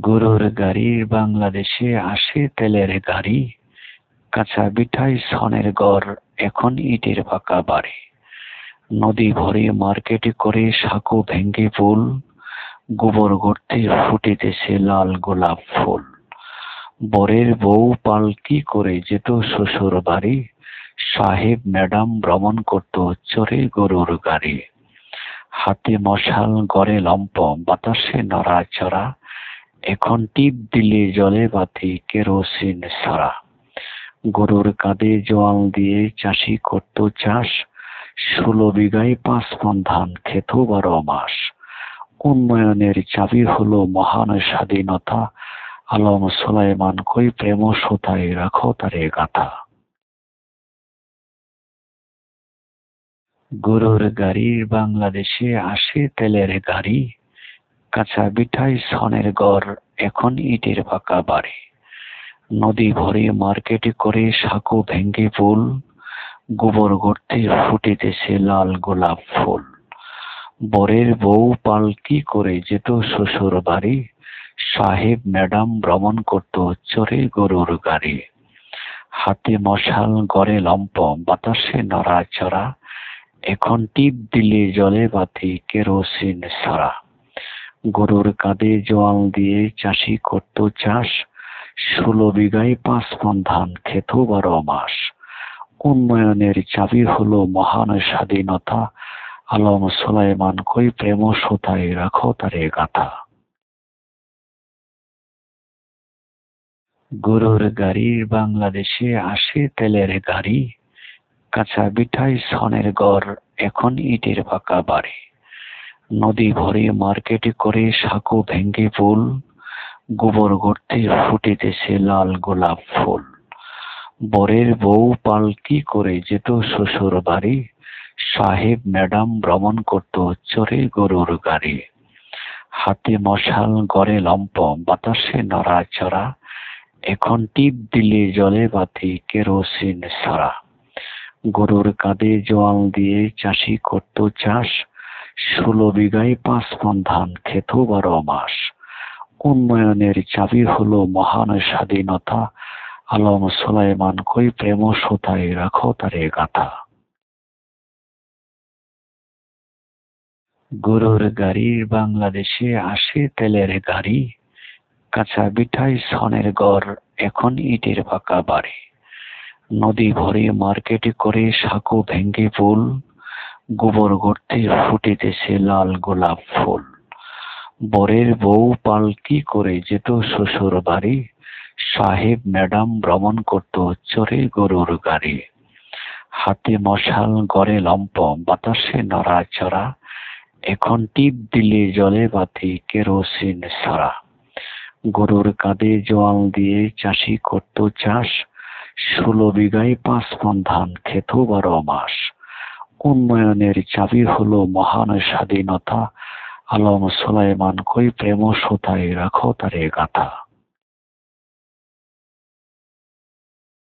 গরুর গাড়ির বাংলাদেশে আসে, তেলের গাড়ি। কাঁচা বিঠাই সনের গড় এখন ইটের পাকা বাড়ি। নদী ভরে মার্কেট করে সাঁকো ভেঙ্গে পুল গোবর গর্তে ফুটিতেছে লাল গোলাপ ফুল। বরের বউ পালকি করে যেত শ্বশুর বাড়ি। সাহেব, ম্যাডাম ভ্রমণ করত চড়ে গরুর গাড়ি। হাতে মশাল, গড়ে লম্প বাতাসে নড়াচড়া। এখন টিপ দিলে জলে বাতি, কেরোসিন ছাড়া। গরুর কাঁধে জোয়াল দিয়ে চাষি করত চাষ, ষোলো বিঘায় পাঁচ ধান খেত বারো মাস। উন্নয়নের চাবি হলো মহান স্বাধীনতা। আলম সোলাইমান কই প্রেম সোতায় রাখো তারে গাথা। গরুর গাড়ির বাংলাদেশে আসে তেলের গাড়ি। কাঁচা বিঠাই সনের গড়, এখন ইটের পাকা বাড়ি। নদী ভরে মার্কেট করে সাঁকো ভেঙ্গে পুল গোবর গর্তে ফুটিতেছে লাল গোলাপ ফুল। বরের বউ পালকি করে যেত শ্বশুর বাড়ি, সাহেব, ম্যাডাম ভ্রমণ করত চড়ে গরুর গাড়ি। হাতে মশাল, গড়ে লম্প, বাতাসে নড়াচড়া, এখন টিপ দিলে জলে বাতি, কেরোসিন ছাড়া গরুর কাঁধে জোয়াল দিয়ে চাষি করত চাষ। ষোলো বিঘায় পাঁচ মন ধান খেত বারো মাস। উন্নয়নের চাবি হলো মহান স্বাধীনতা। আলম সোলাইমান কই প্রেম সোতায় রাখো তারে গাথা। গরুর গাড়ির বাংলাদেশে আসে তেলের গাড়ি। কাঁচা বিঠাই সনের গড় এখন ইটের পাকা বাড়ি। নদী ভরে মার্কেট করে সাঁকো ভেঙ্গে পুল গোবর গর্তে ফুটিতেছে লাল গোলাপ ফুল। বরের বউ পালকি করে যেত শ্বশুর বাড়ি, সাহেব, ম্যাডাম ভ্রমণ করত চড়ে গরুর গাড়ি। হাতে মশাল, গড়ে লম্প, বাতাসে নড়াচড়া, এখন টিপ দিলে জলে বাতি, কেরোসিন ছাড়া গরুর কাঁধে জোয়াল দিয়ে চাষি করত চাষ ষোলো বিঘায় পাঁচ মন ধান খেত বারো মাস। উন্নয়নের চাবি হলো মহান স্বাধীনতা। আলম সোলাইমান কই প্রেম সোতায় রাখো তারে গাথা। গরুর গাড়ির বাংলাদেশে আসে তেলের গাড়ি। কাঁচা বিঠাই সনের গড়, এখন ইটের পাকা বাড়ি। নদী ভরে মার্কেট করে সাঁকো ভেঙ্গে পুল গোবর গর্তে ফুটিতেছে লাল গোলাপ ফুল। বরের বউ পালকি করে যেত শ্বশুর বাড়ি? সাহেব, ম্যাডাম ভ্রমণ করত চড়ে গরুর গাড়ি। হাতে মশাল, গড়ে লম্প, বাতাসে নড়াচড়া। এখন টিপ দিলে জলে বাতি, কেরোসিন ছাড়া গরুর কাঁধে জোয়াল দিয়ে চাষি করত চাষ। ষোলো বিঘায় পাঁচ মন ধান খেত বারো মাস। উন্নয়নের চাবি হলো মহান স্বাধীনতা? আলম সোলাইমান কই প্রেম সোতায় রাখো তারে গাথা।